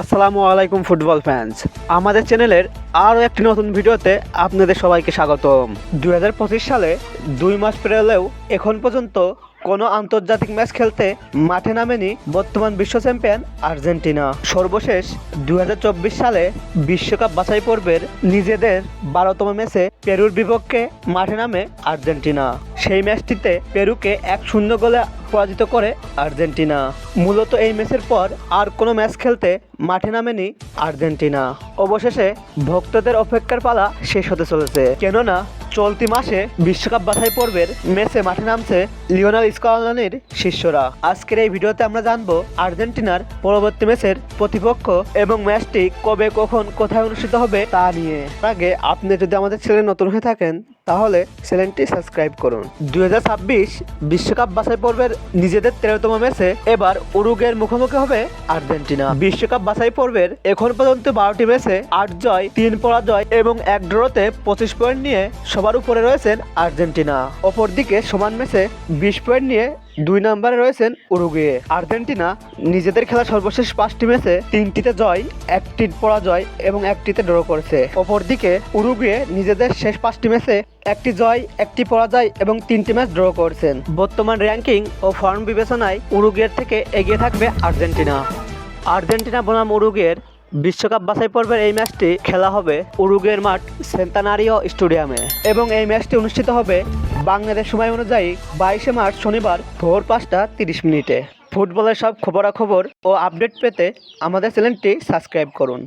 আসসালামু আলাইকুম football fans আমাদের চ্যানেলের আরও একটি নতুন ভিডিওতে আপনাদের সবাইকে স্বাগতম। দুই হাজার পঁচিশ সালে দুই মাস পেরোলেও এখন পর্যন্ত কোনো আন্তর্জাতিক ম্যাচ খেলতে মাঠে নামেনি বর্তমান বিশ্ব চ্যাম্পিয়ন আর্জেন্টিনা। সর্বশেষ দু হাজার চব্বিশ সালে বিশ্বকাপ বাছাই পর্বের নিজেদের বারোতম ম্যাচে পেরুর বিপক্ষে মাঠে নামে আর্জেন্টিনা। সেই ম্যাচটিতে পেরুকে এক শূন্য গোলে পরাজিত করে আর্জেন্টিনা। মূলত এই ম্যাচের পর আর কোনো ম্যাচ খেলতে মাঠে নামেনি আর্জেন্টিনা। অবশেষে ভক্তদের অপেক্ষার পালা শেষ হতে চলেছে। কেননা চলতি মাসে বিশ্বকাপ বাছাই পর্বের ম্যাচে মাঠে নামছে লিওনাল স্কলানের শিষ্যরা। আজকের এই ভিডিওতে আমরা জানব আর্জেন্টিনার পরবর্তী ম্যাচের প্রতিপক্ষ এবং ম্যাচটি কবে, কখন, কোথায় অনুষ্ঠিত হবে তা নিয়ে। আগে আপনি যদি আমাদের ছেলে নতুন হয়ে থাকেন তাহলে চ্যানেলটি সাবস্ক্রাইব করুন। দুই বিশ্বকাপ বাছাই পর্বের নিজেদের তেরোতম ম্যাচে এবার উরুগের মুখোমুখি হবে আর্জেন্টিনা। বিশ্বকাপ বাছাই পর্বের এখন পর্যন্ত বারোটি ম্যাচে আট জয়, তিন পরাজয় এবং এক ড্রতে পঁচিশ পয়েন্ট নিয়ে সবার উপরে রয়েছেন আর্জেন্টিনা। অপরদিকে সমান ম্যাচে বিশ পয়েন্ট নিয়ে দুই নম্বরে রয়েছেন উরুগুয়ে। আর্জেন্টিনা নিজেদের খেলা সর্বশেষ পাঁচটি ম্যাচে তিনটিতে জয় একটি পরাজয় এবং একটিতে ড্র করেছে। অপরদিকে উরুগুয়ে নিজেদের শেষ পাঁচটি ম্যাচে একটি জয়, একটি পরাজয় এবং তিনটি ম্যাচ ড্র করেছেন। বর্তমান র্যাঙ্কিং ও ফর্ম বিবেচনায় উরুগুয়ের থেকে এগিয়ে থাকবে আর্জেন্টিনা। আর্জেন্টিনা বনাম উরুগুয়ের বিশ্বকাপ বাছাই পর্বের এই ম্যাচটি খেলা হবে উরুগের মাঠ সেন্তানারিও স্টেডিয়ামে এবং এই ম্যাচটি অনুষ্ঠিত হবে বাংলাদেশ সময় অনুযায়ী বাইশে মার্চ শনিবার ভোর পাঁচটা তিরিশ মিনিটে। ফুটবলের সব খবরাখবর ও আপডেট পেতে আমাদের চ্যানেলটি সাবস্ক্রাইব করুন।